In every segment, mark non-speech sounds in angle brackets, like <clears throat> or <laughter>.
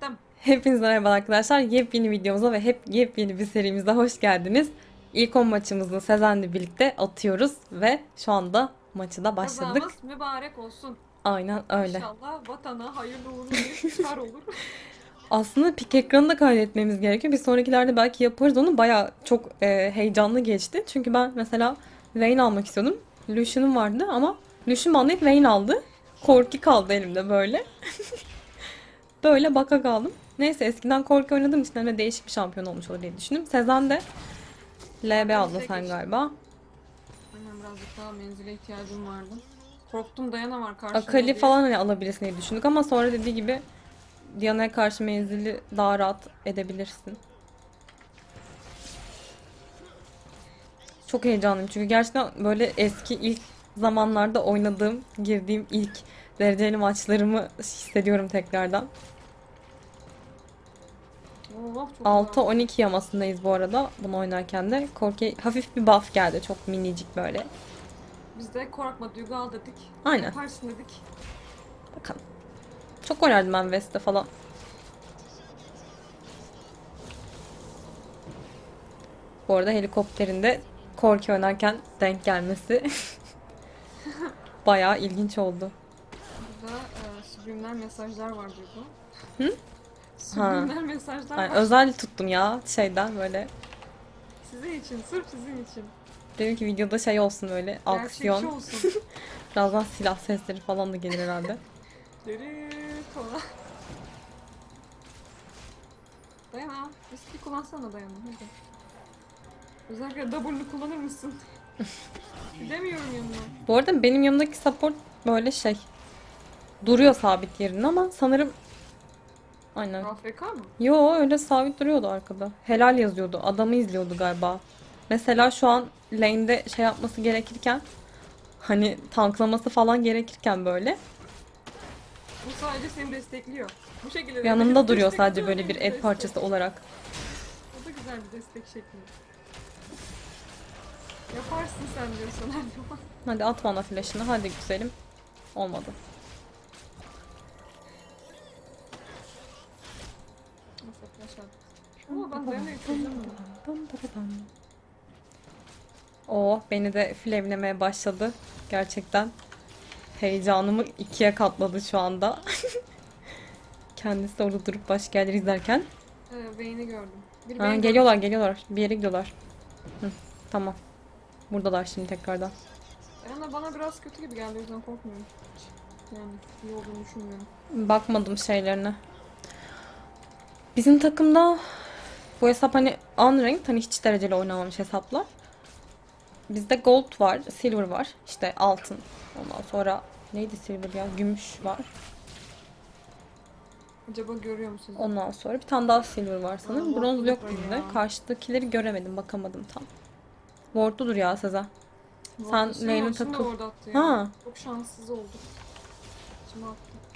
Gittim. Hepinize merhaba arkadaşlar. Yepyeni videomuza ve hep yepyeni bir serimize hoş geldiniz. İlk 10 maçımızı Sezen'le birlikte atıyoruz ve şu anda maçı da başladık. Kazamız mübarek olsun. Aynen öyle. İnşallah vatana hayırlı uğurlu bir kar olur. <laughs> Aslında pik ekranı da kaydetmemiz gerekiyor. Bir sonrakilerde belki yaparız onu. Baya çok e, heyecanlı geçti. Çünkü ben mesela Vayne almak istiyordum. Lucian'ım vardı ama Lucian banlayıp Vayne aldı. Korki kaldı elimde böyle. <laughs> böyle baka kaldım. Neyse eskiden Korki oynadığım için hani değişik bir şampiyon olmuş olur diye düşündüm. Sezen de LB aldın sen galiba. Aynen birazcık daha menzile ihtiyacım vardı. Korktum Dayana var karşımda. Akali diye. falan hani alabilirsin diye düşündük ama sonra dediği gibi Diana'ya karşı menzili daha rahat edebilirsin. Çok heyecanlıyım çünkü gerçekten böyle eski ilk zamanlarda oynadığım, girdiğim ilk dereceli maçlarımı hissediyorum tekrardan. Oh, çok güzel. 6-12 yamasındayız bu arada bunu oynarken de. Korki hafif bir buff geldi çok minicik böyle. Biz de korkma Duygu al dedik. Aynen Yaparsın dedik. bakalım. Çok oynardım ben West'te falan. Bu arada helikopterinde Korki oynarken denk gelmesi <laughs> bayağı ilginç oldu. Burada e, subliminal mesajlar var Duygu. Hı? Subliminal mesajlar var. özel tuttum ya şeyden böyle. Sizin için, sırf sizin için. Dedim ki videoda şey olsun böyle Gerçekçi aksiyon. olsun. <laughs> Birazdan silah sesleri falan da gelir herhalde. Deri falan. Dayana, riski kullansana Dayana hadi. Özellikle W'nu kullanır mısın? <laughs> Gidemiyorum yanına. Bu arada benim yanımdaki support böyle şey. Duruyor sabit yerinde ama sanırım Aynen. AFK mı? Yo öyle sabit duruyordu arkada. Helal yazıyordu. Adamı izliyordu galiba. Mesela şu an lane'de şey yapması gerekirken hani tanklaması falan gerekirken böyle Bu sadece seni destekliyor. Bu şekilde yanında beni duruyor sadece destekliyor, böyle bir et destek. parçası olarak. O da güzel bir destek şekli. Yaparsın sen diyorsun her <laughs> zaman. Hadi at bana flash'ını. Hadi güzelim. Olmadı. Ama ben. Oh beni de flevlemeye başladı. Gerçekten heyecanımı ikiye katladı şu anda. <laughs> Kendisi de orada durup başka yerleri izlerken. Ee, beyni gördüm. Bir Ha, geliyorlar geliyorlar. Bir yere gidiyorlar. Hı, tamam. Buradalar şimdi tekrardan. Yani bana biraz kötü gibi geldi o yüzden korkmuyorum. Yani iyi olduğunu düşünmüyorum. Bakmadım şeylerine. Bizim takımda bu hesap hani unranked hani hiç dereceli oynamamış hesaplar. Bizde gold var, silver var, işte altın. Ondan sonra neydi silver ya? Gümüş var. Acaba görüyor musunuz? Ondan sonra bir tane daha silver var sanırım. Aa, Bronz yok bizde. Karşıdakileri göremedim, bakamadım tam. Wardludur ya Sezen. sen attı ya. Ha. Çok şanssız olduk. Şimdi attı.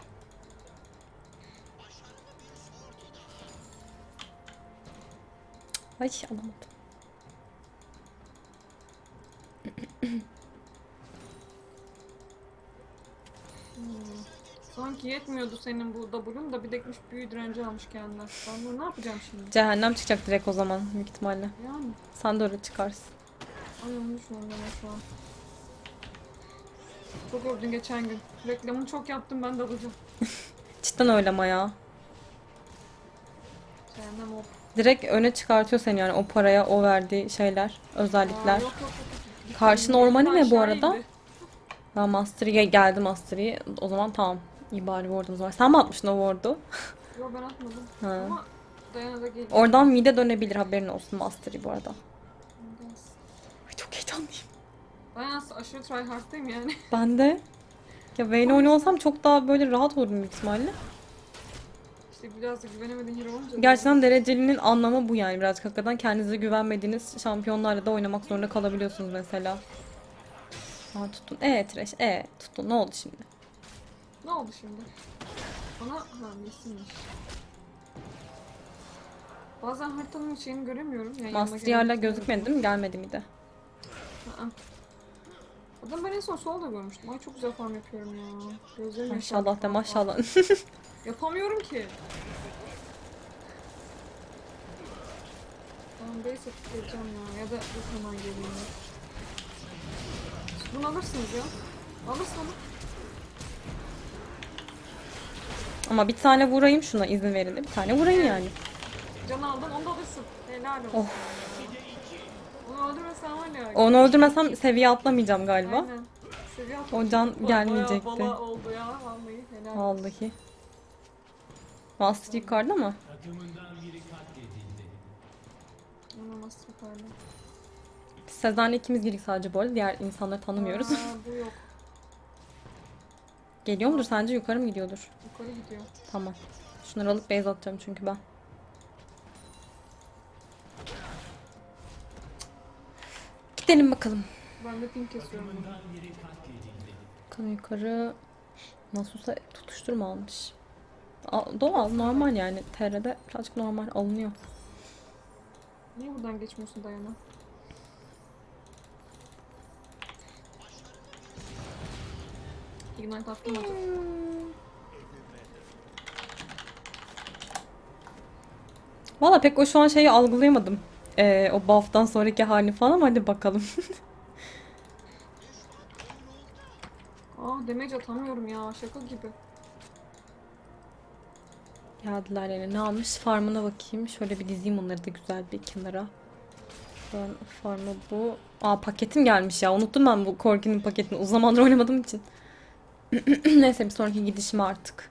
Ay alamadım. Sanki yetmiyordu senin bu W'un da bir de gitmiş büyü direnci almış kendine. Ben bunu ne yapacağım şimdi? Cehennem çıkacak direkt o zaman büyük ihtimalle. Yani. Sen de öyle çıkarsın. Ay düşünüyorum ben şu an. Çok övdün geçen gün. Reklamını çok yaptım ben W'cu. <laughs> Cidden öyle ama ya. Cehennem of. Direkt öne çıkartıyor seni yani o paraya o verdiği şeyler, Aa, özellikler. yok, yok. Karşı normali ne bu arada? indi. Ha Mastery'e geldi Mastery. O zaman tamam. İyi bari ward'umuz var. Sen mi atmıştın o ward'u? Yok ben atmadım. Ha. Ama Dayana da. Oradan mide dönebilir haberin olsun Mastery bu arada. Ay, çok heyecanlıyım. Ben aşırı tryhard'dayım yani. Ben de. Ya Vayne oynuyor olsam çok daha böyle rahat olurum büyük ihtimalle. İşte biraz da güvenemediğin hero olunca. Gerçekten derecelinin anlamı bu yani birazcık hakikaten kendinize güvenmediğiniz şampiyonlarla da oynamak zorunda kalabiliyorsunuz mesela. Aa tuttun. E trash. E tuttun. Ne oldu şimdi? Ne oldu şimdi? Bana ha isimmiş. Bazen haritanın şeyini göremiyorum. Yani şey gözükmedi değil mi? Gelmedi mi de? Aa. Adam ben en son solda görmüştüm. Ay çok güzel farm yapıyorum ya. Gözlerim Maşallah de maşallah. <laughs> Yapamıyorum ki. Tamam base atıp ya. Ya da bu zaman geleyim. Bunu alırsınız ya. Alırsın alır. Ama bir tane vurayım şuna izin verildi. Bir tane vurayım yani. Can aldın onu da alırsın. Helal olsun. Oh. Onu öldürmesen var ya. Onu öldürmesem seviye atlamayacağım galiba. Aynen. Seviye atlamayacağım. O can gelmeyecekti. Bayağı bala oldu ya. Vallahi helal. Vallahi. Master yukarıda mı? Ona master yukarıda. Biz Sezen'le ikimiz girdik sadece bu arada. Diğer insanları tanımıyoruz. Aa, <laughs> bu yok. Geliyor mudur sence? Yukarı mı gidiyordur? Yukarı gidiyor. Tamam. Şunları alıp base atacağım çünkü ben. Gidelim bakalım. Ben de ping kesiyorum. Bakalım yukarı nasılsa tutuşturma almış. Doğal, normal yani. TR'de birazcık normal alınıyor. Niye buradan geçmiyorsun Dayana? Ignite attın mı acaba? Valla pek o şu an şeyi algılayamadım. Ee, o buff'tan sonraki hali falan ama hadi bakalım. <laughs> Aa damage atamıyorum ya şaka gibi. Geldiler yine. Ne almış? Farmına bakayım. Şöyle bir dizeyim onları da güzel bir kenara. Ben farmı bu. Aa paketim gelmiş ya. Unuttum ben bu Corki'nin paketini. Uzun zamandır oynamadığım için. <clears throat> Neyse bir sonraki gidişime artık.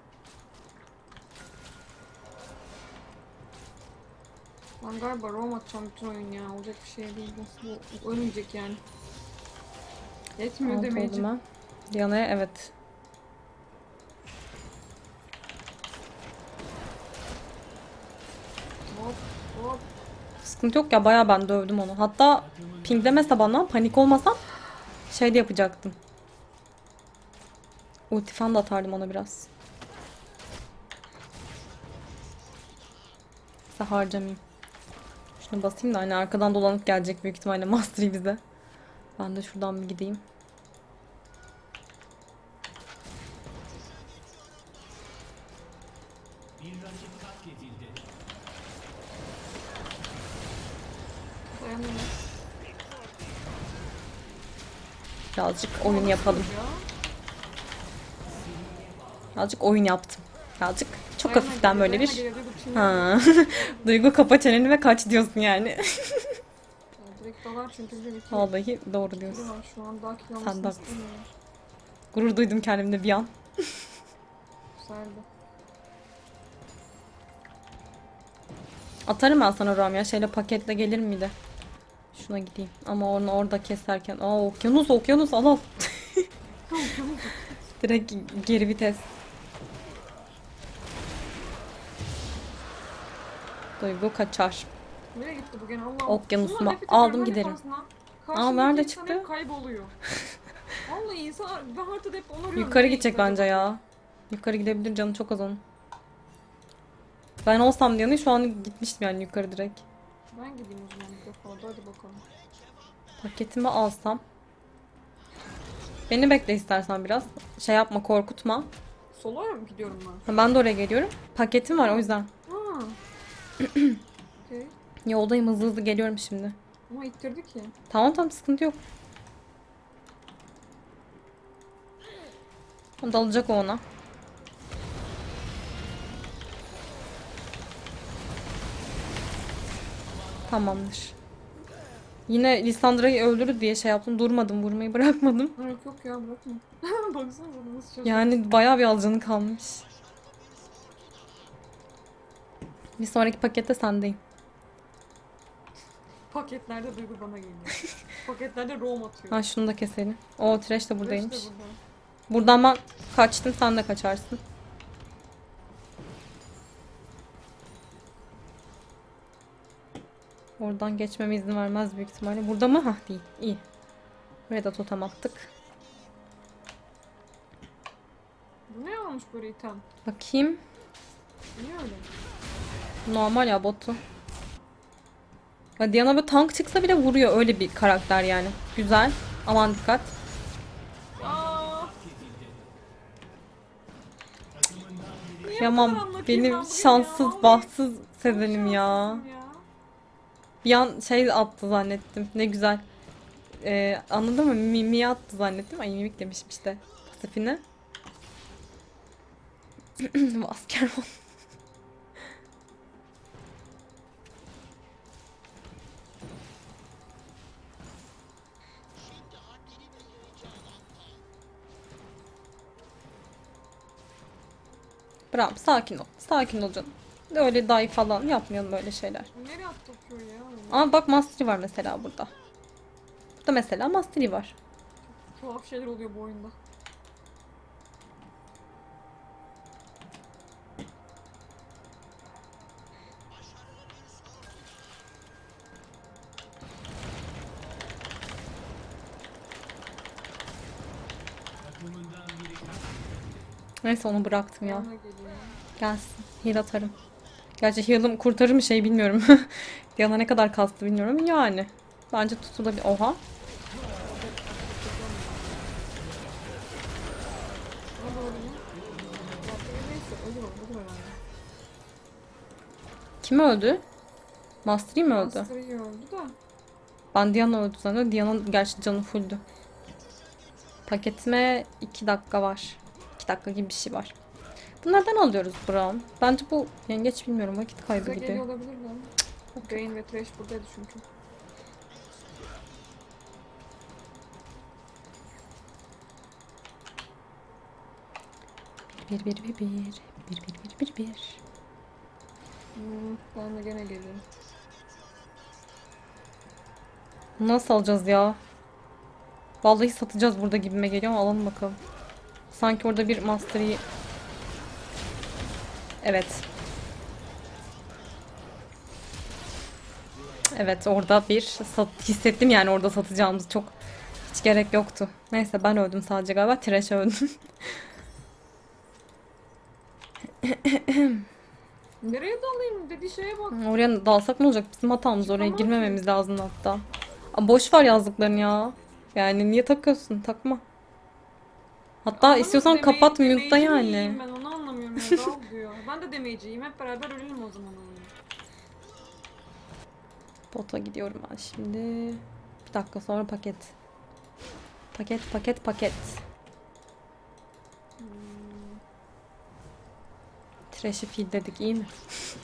Ben galiba roam atacağım bütün oyun ya. Olacak bir şey değil bu. Bu ölmeyecek yani. Yetmiyor ben. Diana'ya evet. Sıkıntı yok ya bayağı ben dövdüm onu. Hatta ping demese bana panik olmasam şey de yapacaktım. Ulti falan da atardım ona biraz. Neyse harcamayayım. Şunu basayım da hani arkadan dolanıp gelecek büyük ihtimalle <laughs> Mastery bize. Ben de şuradan bir gideyim. Birazcık oyun yapalım. Ya. Birazcık oyun yaptım. Birazcık çok Dayana hafiften böyle bir... Ha. <laughs> Duygu kapa çeneni ve kaç diyorsun yani. Ya, Direkt dalar çünkü bizim Vallahi doğru diyorsun. şu an daha Sen de haklısın. Gurur duydum kendimde bir an. Güzeldi. Atarım ben sana Ram ya. Şeyle paketle gelir miydi? Şuna gideyim. Ama onu orada keserken. Aa okyanus okyanus al al. <laughs> Direkt geri vites. Duygu kaçar. Nereye gitti bu gene Allah'ım. Okyanusuma aldım giderim. Aa, nerede çıktı? kayboluyor. <laughs> Vallahi insan ben haritada hep onu arıyorum. Yukarı gidecek bence ya. Yukarı gidebilir canı çok az onun. Ben olsam diyanı şu an gitmiştim yani yukarı direkt. Ben gideyim o zaman bir defa da hadi bakalım. Paketimi alsam. Beni bekle istersen biraz. Şey yapma korkutma. Sola mı gidiyorum ben? Ha, Ben de oraya geliyorum. Paketim var o yüzden. Ha. <clears throat> Okey. Yoldayım hızlı hızlı geliyorum şimdi. Ama ittirdi ki. Tamam tamam sıkıntı yok. Dalacak o ona. Tamamdır. Yine Lissandra'yı öldürür diye şey yaptım. Durmadım. Vurmayı bırakmadım. Yok yok ya bırakma. <laughs> Baksana nasıl şaşırdı. Yani bayağı bir alcanı kalmış. Bir sonraki pakette sendeyim. Paketlerde duygu bana geliyor. <laughs> Paketlerde roam atıyor. Ha şunu da keselim. O trash de Süreç de buradaymış. burada. Buradan ben kaçtım sen de kaçarsın. Oradan geçmeme izin vermez büyük ihtimalle. Burada mı? Hah değil. İyi. Buraya da totem attık. Bu ne olmuş böyle item? Bakayım. Niye öyle? Normal ya botu. Ya Diana böyle tank çıksa bile vuruyor. Öyle bir karakter yani. Güzel. Aman dikkat. Aa! Ben Benim şanssız, bahtsız Sezen'im ya. ya. Bir an şey attı zannettim. Ne güzel. Ee, anladın mı? Mimi attı zannettim. Ay mimik demişim işte. Pasifine. <clears throat> Bu asker ol. Bram sakin ol. Sakin ol canım. Öyle day falan yapmayalım böyle şeyler. Nereye Q'yu ya? Ama bak Mastery var mesela burada. Burada mesela Mastery var. Tuhaf şeyler oluyor bu oyunda. Neyse onu bıraktım ya. Gelsin. Heal atarım. Gerçi heal'ım kurtarır mı şey bilmiyorum. <laughs> Yana ne kadar kastı bilmiyorum yani. Bence tutulabilir. Oha. Kim öldü? Mastery mi öldü? Master iyi öldü da. Ben Diana öldü sanıyorum. Diana'nın gerçi canı fulldü. Paketime 2 dakika var. 2 dakika gibi bir şey var. Bunlardan alıyoruz Brown. Bence bu yengeç bilmiyorum vakit kaybı Size gibi. geliyor olabilir mi? Bane ve Thresh buradaydı çünkü. Bir bir bir bir bir bir bir bir bir. Hmm, ben de gene geliyorum. Nasıl alacağız ya? Vallahi satacağız burada gibime geliyor ama alalım bakalım. Sanki orada bir mastery... Evet. Evet orada bir sat hissettim yani orada satacağımız çok hiç gerek yoktu. Neyse ben öldüm sadece galiba. Trash öldüm. <laughs> Nereye dalayım dediği şeye bak. Oraya dalsak ne olacak? Bizim hatamız oraya Tamam girmememiz lazım hatta. Aa, boş var yazdıklarını ya. Yani niye takıyorsun? Takma. Hatta Anlamadım, istiyorsan demeyi- kapat demeyici mute'da miyim yani. Ben onu anlamıyorum ya. Dal diyor. Ben de demeyiciyim. Hep beraber ölelim o zaman oyunu. Bota gidiyorum ben şimdi. Bir dakika sonra paket. Paket paket paket. Hmm. Trash'i feed dedik iyi mi?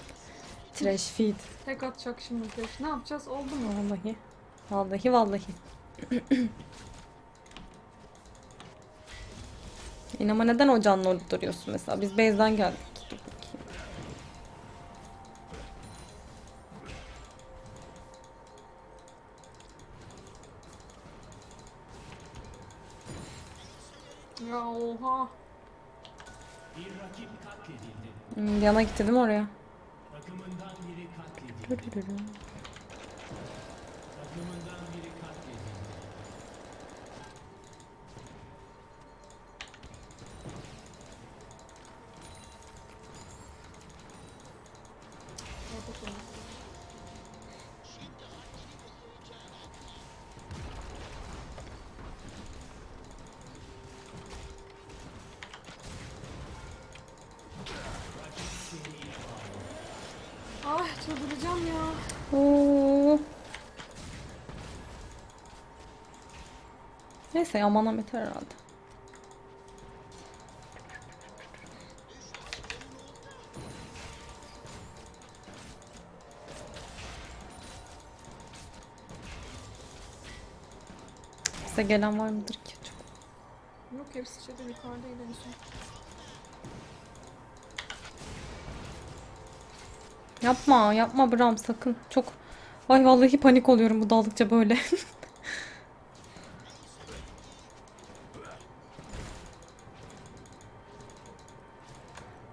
<laughs> Trash feed. Tek atacak şimdi Thresh. Ne yapacağız? Oldu mu? Vallahi. Vallahi vallahi. <clears throat> Yine ama neden ocağın orada duruyorsun mesela? Biz base'den geldik. Oha. Hmm, Yana gitti değil mi oraya? Dürürürü. Yapalım. Ay çıldıracağım ya. Oo. Neyse ya manam yeter herhalde. Size gelen var mıdır ki? Çok Yok hepsi şeyde yukarıdaydı en son. Yapma, yapma Bram sakın. Çok Ay vallahi panik oluyorum bu daldıkça böyle. <laughs>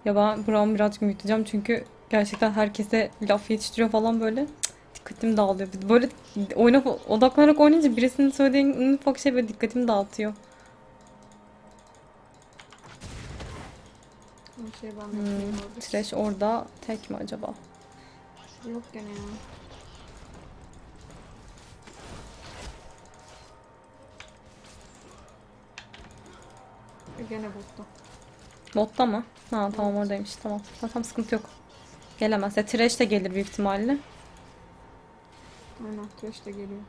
ya ben Bram'ı birazcık müteceğim çünkü gerçekten herkese laf yetiştiriyor falan böyle. Dikkatim dağılıyor. Böyle oyuna odaklanarak oynayınca birisinin söylediği en ufak şey böyle dikkatimi dağıtıyor. Şey Hmm. Trash orada tek mi acaba? Yok gene ya. E, Gene botta. Botta mı? Ha tamam oradaymış. Tamam. Tamam, tamam sıkıntı yok. Gelemez. Ya Trash de gelir büyük ihtimalle. Aynen trash de geliyor.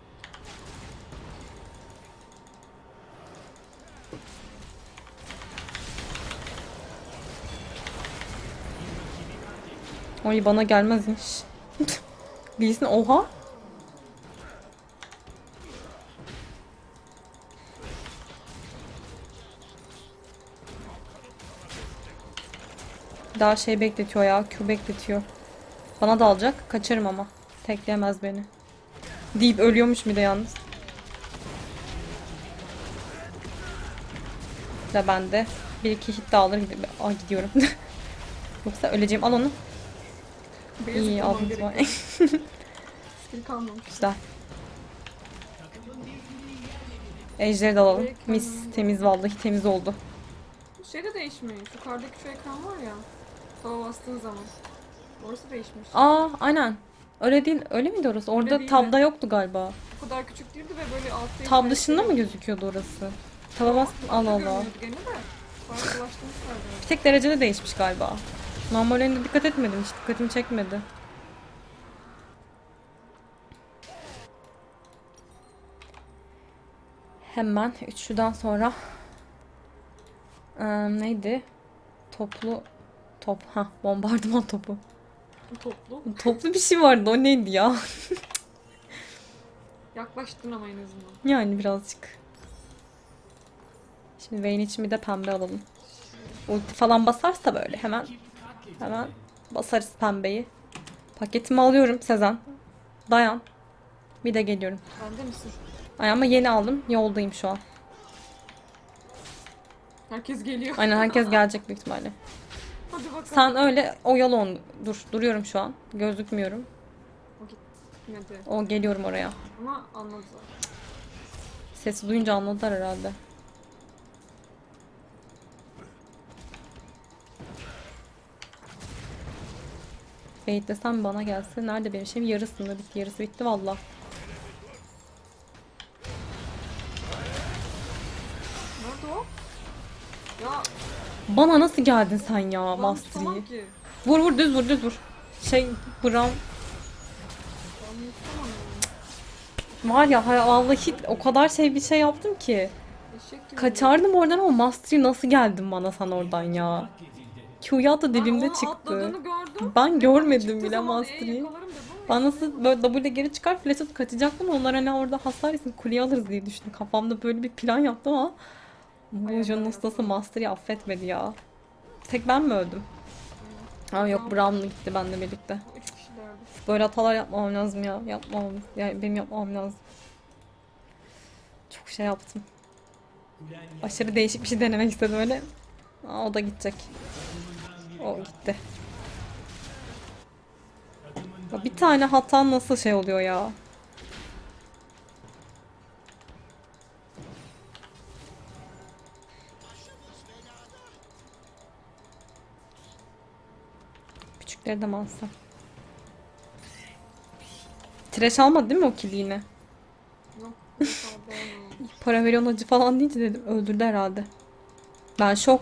Ay bana gelmezmiş. Bilsin oha. Daha şey bekletiyor ya. Q bekletiyor. Bana da alacak. Kaçarım ama. Tekleyemez beni. Deyip ölüyormuş bir de yalnız. Ve ben de bir iki hit daha alır gidip Aa, gidiyorum. <laughs> Yoksa öleceğim. Al onu. İyi aldım <laughs> kalmamış. Güzel. Ejderi de alalım. Mis temiz vallahi temiz oldu. Şey de değişmiyor. Yukarıdaki şu ekran var ya. Tava bastığın zaman. Orası değişmiş. Aa aynen. Öyle değil. Öyle miydi orası? Orada değildi. tabda yoktu galiba. Bu kadar küçük değildi ve böyle altta Tab dışında mı gözüküyordu orası? Taba bas. Allah Allah. Bir tek derecede değişmiş galiba. Normalinde dikkat etmedim. Hiç dikkatimi çekmedi. Hemen üçlüden sonra Eee, neydi? Toplu top. Ha, bombardıman topu. Toplu. Toplu bir şey vardı. O neydi ya? <laughs> Yaklaştın ama en azından. Yani birazcık. Şimdi Vayne için bir de pembe alalım. Ulti falan basarsa böyle hemen hemen basarız pembeyi. Paketimi alıyorum Sezen. Dayan. Bir de geliyorum. Bende misin? Ay ama yeni aldım. Yoldayım şu an. Herkes geliyor. Aynen herkes <laughs> gelecek büyük ihtimalle. Hadi bakalım. Sen öyle oyalı onu. Dur. Duruyorum şu an. Gözükmüyorum. Gitmedi. O geliyorum oraya. Ama anladı zaten. Sesi duyunca anladılar herhalde. Beyitlesem bana gelse. Nerede benim şeyim? Yarısında bitti. Yarısı bitti valla. Bana nasıl geldin sen ya tutamam ki. Vur vur düz vur düz vur. Şey Brown tutamam yani. var ya hay- vallahi o kadar şey bir şey yaptım ki. Eşek gibi. Kaçardım oradan ama Mastery nasıl geldin bana sen oradan ya? Q'ya da Ben dibimde çıktı. atladığını gördüm. Ben görmedim Çıktığı bile zaman, "E, Mastery'i. yakalarım dedim ama Ben nasıl böyle W geri çıkar flash atıp kaçacaktım. Onlar hani orada hasar yesin kuleyi alırız diye düşündüm. Kafamda böyle bir plan yaptım ama bu hocanın ustası Master'ı affetmedi ya. Tek ben mi öldüm? Aa yok Brown'la gitti benimle birlikte. Böyle hatalar yapmamam lazım ya. Yapmamam. Yani benim yapmam lazım. Çok şey yaptım. Aşırı değişik bir şey denemek istedim öyle. Aa, o da gidecek. O gitti. Ya bir tane hata nasıl şey oluyor ya? Küçükleri de mi alsam? Trash almadı değil mi o kili yine? Yok. <laughs> Para veriyorsun acı falan deyince dedim öldürdü herhalde. Ben şok.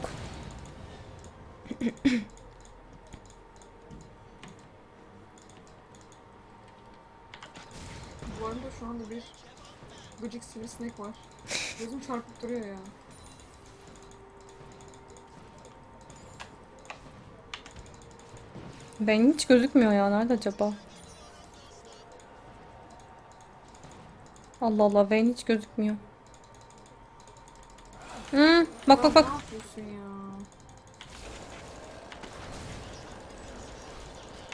Duvarımda şu anda bir gıcık sivrisinek var. Gözüm çarpıp duruyor ya. Ben hiç gözükmüyor ya. Nerede acaba? Allah Allah. Vayne hiç gözükmüyor. Hmm, bak bak bak. Ne ya?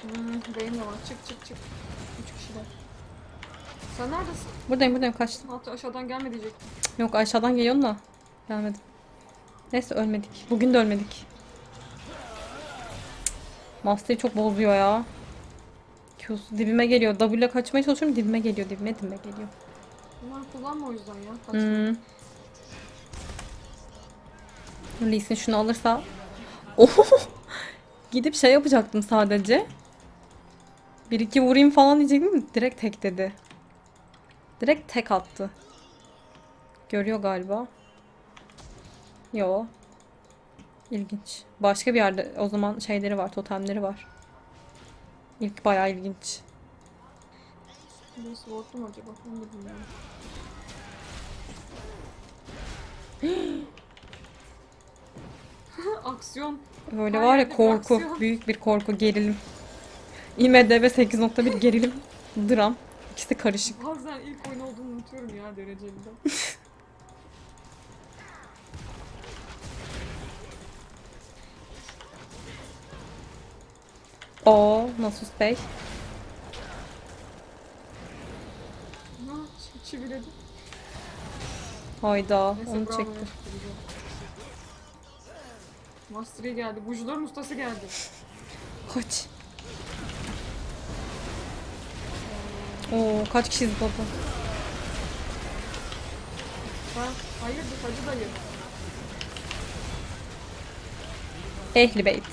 Hmm, benim de var. Çık çık çık. Üç kişiler. Sen neredesin? Buradayım buradayım kaçtım. Hatta aşağıdan gelme diyecektim. Yok aşağıdan geliyorum da. Gelmedim. Neyse ölmedik. Bugün de ölmedik. Master'ı çok bozuyor ya. Q'su dibime geliyor. W ile kaçmaya çalışıyorum. Dibime geliyor. Dibime dibime geliyor. Bunları kullanma o yüzden ya. Kaçma. Hmm. Lee Sin şunu alırsa. Oho! Gidip şey yapacaktım sadece. Bir iki vurayım falan diyecektim. Direkt tek dedi. Direkt tek attı. Görüyor galiba. Yo. İlginç. Başka bir yerde o zaman şeyleri var, totemleri var. İlk bayağı ilginç. Sword'lu mu acaba? Onu da bilmiyorum. <gasps> Aksiyon. Öyle Her var ya korku. aksiyon. Büyük bir korku. Gerilim. IMDB 8.1 gerilim. Dram. İkisi karışık. Bazen ilk oyun olduğunu unutuyorum ya derecelide. <laughs> Oo, Nasus Bey. Ha, çi- çiviledi. Hayda. Neyse Onu bravo çekti. ya, güzel. Master Yi geldi. Bucuların ustası geldi. Kaç. Oo, kaç kişi zıpladı? Ben hayırdır hacı dayı. Ehli Beyt.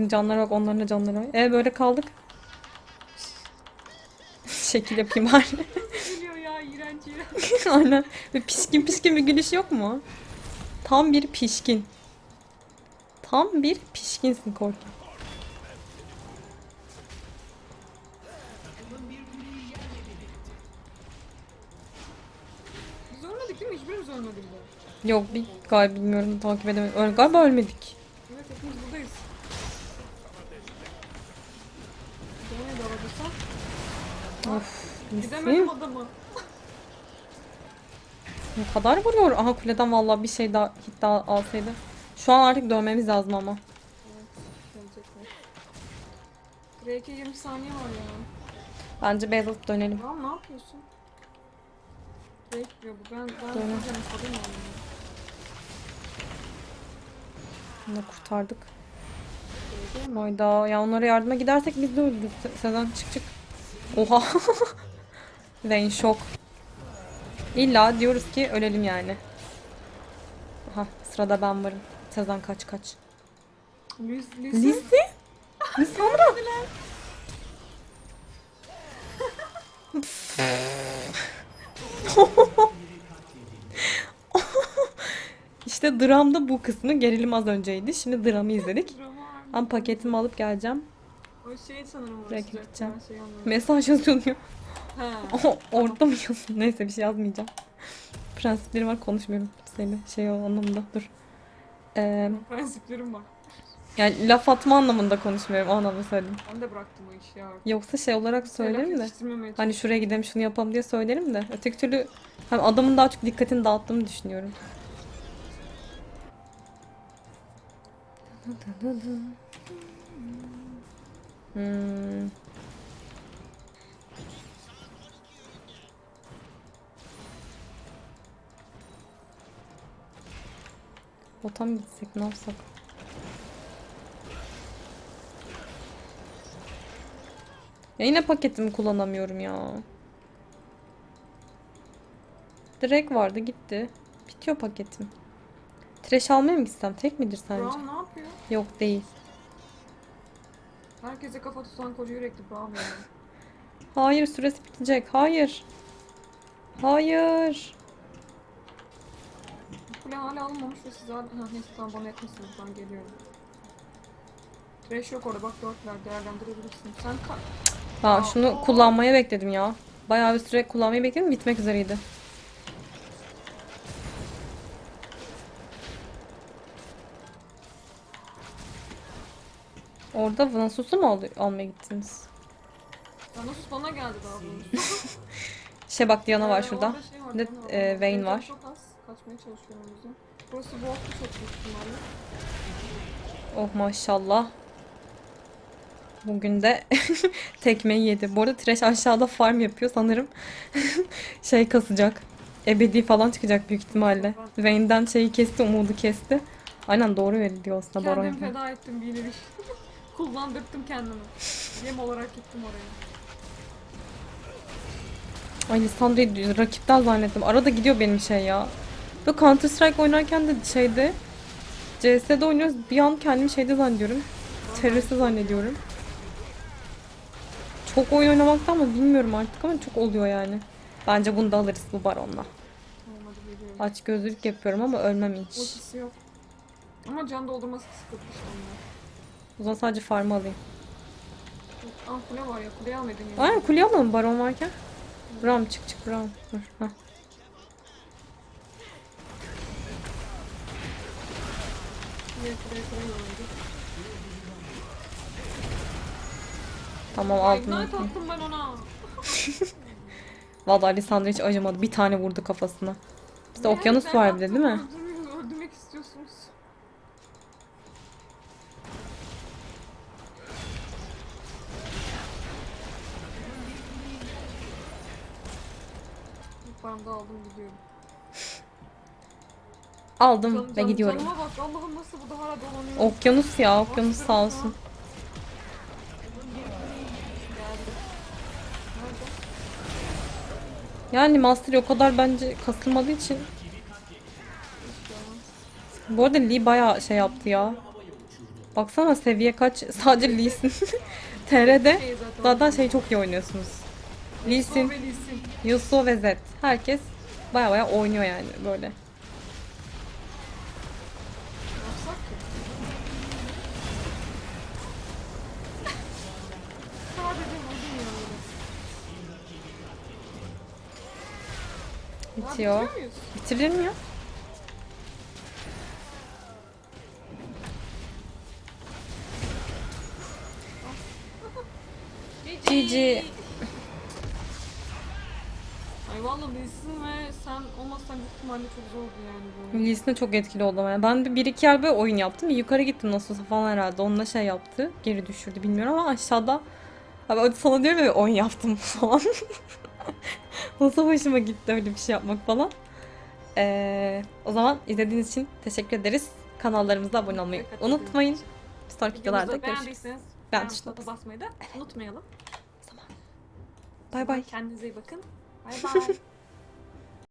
Bizim canlara bak, onların da canlara bak. E böyle kaldık. <laughs> Şekil yapayım bari. <laughs> Geliyor ya iğrenç iğrenç. <laughs> Aynen. Ve pişkin pişkin bir gülüş yok mu? Tam bir pişkin. Tam bir pişkinsin. Biz ölmedik değil mi? Hiçbirimiz ölmedik de. Yok bir galiba bilmiyorum takip edemedim. Öyle, galiba ölmedik. Evet hepimiz buradayız. Deneyi de alabilsem. Of. Gidemedim Nesi? adamı. Ne kadar vuruyor? Aha kuleden vallahi bir şey daha hit daha alsaydı. Şu an artık dönmemiz lazım ama. Drake'e 20 saniye var ya. Bence base alıp dönelim. Tamam ne yapıyorsun? Drake diyor bu. Ben, ben Dönün. hocam salayım onu. Bunu da kurtardık. Hayda ya onlara yardıma gidersek biz de. Se- Sezen çık çık. Oha. <laughs> Vayne şok. İlla diyoruz ki ölelim yani. Aha sırada ben varım. Sezen kaç kaç. Liz. Lizzy? Lisandra. işte dramda bu kısmı gerilim az önceydi. Şimdi dramı izledik. Ben paketimi alıp geleceğim. O şey sanırım. Ben şey. Mesaj yazıyor diyor. He. <laughs> Orada mı yazıyor? Neyse bir şey yazmayacağım. Prensipleri var konuşmuyorum kimseyle. Şey o anlamda dur. Ee, Prensiplerim var. yani laf atma anlamında konuşmuyorum. O anlamda söyledim. Ben de bıraktım o işi ya. Yoksa şey olarak söylerim Laf de. yetiştirmemeye Hani şuraya gidelim şunu yapalım diye söylerim de. Öteki türlü hani adamın daha çok dikkatini dağıttığımı düşünüyorum. Hmm. Bota mı gitsek ne yapsak? Ya yine paketimi kullanamıyorum ya. Direkt vardı gitti. Bitiyor paketim. Trash almaya mı gitsem? Tek midir sence? Brown ne yapıyor? Yok değil. Herkese kafa tutan koca yürekli Brown yani. Hayır süresi bitecek. Hayır. Hayır. Kule hala alınmamış ve siz hala... Ha neyse tamam bana etmişsiniz ben geliyorum. Trash yok orada bak dörtler değerlendirebilirsin. Sen ka... Ha şunu kullanmaya bekledim ya. Bayağı bir süre kullanmayı bekledim. Bitmek üzereydi. Orada Vanasus'u mu al almaya gittiniz? Ya nasıl bana geldi daha doğrusu. <laughs> Şey bak Diana var Ee, şurada. orada şey var, Bir de, e, Vayne var. Çok az. Kaçmaya çalışıyorum o yüzden. Burası boğazlı çok büyük ihtimalle. Oh maşallah. Bugün de <laughs> tekmeyi yedi. Bu arada Trash aşağıda farm yapıyor sanırım. <laughs> şey kasacak. Ebedi falan çıkacak büyük ihtimalle. Vayne'den şeyi kesti, umudu kesti. Aynen doğru veriliyor aslında Baron. Kendimi feda ettim bir ileri. <laughs> Kullandırttım kendimi. Yem olarak gittim oraya. Ay Lissandra'yı rakipten zannettim. Arada gidiyor benim şey ya. Böyle Counter Strike oynarken de şeyde CS'de oynuyoruz. Bir an kendimi şeyde zannediyorum. Teröriste zannediyorum. Çok oyun oynamaktan mı bilmiyorum artık ama çok oluyor yani. Bence bunu da alırız bu baronla. Aç gözlülük yapıyorum ama ölmem hiç. Ultisi yok. Ama can doldurması sıkıntı onlar. O zaman sadece farmı alayım. Ah kule var ya kuleyi almaydın ya. Aynen kuleye alalım baron varken. Ram çık çık Ram. Dur. Heh. Kule kule kule öldü. Tamam aldım. Ignite attım ben ona. <laughs> Vallahi Lisandra hiç acımadı. Bir tane vurdu kafasına. Bizde Ne? okyanus var bir de değil mi? öldürmek- Öldürmek istiyorsunuz. Ben de aldım gidiyorum. Aldım Canım- ve canım- gidiyorum. Canıma bak Allah'ım nasıl bu da hala dolanıyor. Okyanus ya okyanus sağ olsun. Yani Master o kadar bence kasılmadığı için. Bu arada Lee bayağı şey yaptı ya. Baksana seviye kaç <laughs> sadece Lee'sin. <laughs> TR'de Şey zaten. şey çok iyi oynuyorsunuz. Lee'sin. Yasuo ve Zed. Herkes baya baya oynuyor yani böyle. Bitiyor. Bitirir mi ya? GG. Ay valla Lee'sin ve sen olmasan büyük ihtimalle çok zordu yani bu. Lee'sine çok etkili oldu ama. yani. Ben bir, bir iki yer böyle oyun yaptım. Yukarı gittim nasıl olsa falan herhalde. Onunla şey yaptı. Geri düşürdü bilmiyorum ama aşağıda Abi sana diyorum ya oyun yaptım <laughs> falan. Nasıl hoşuma gitti öyle bir şey yapmak falan. Ee, o zaman izlediğiniz için teşekkür ederiz. Kanallarımıza abone olmayı unutmayın. Bir sonraki videolarda görüşürüz. Ben tuşuna basmayı da unutmayalım. Bay bay. Kendinize iyi bakın. Bay bay. <laughs>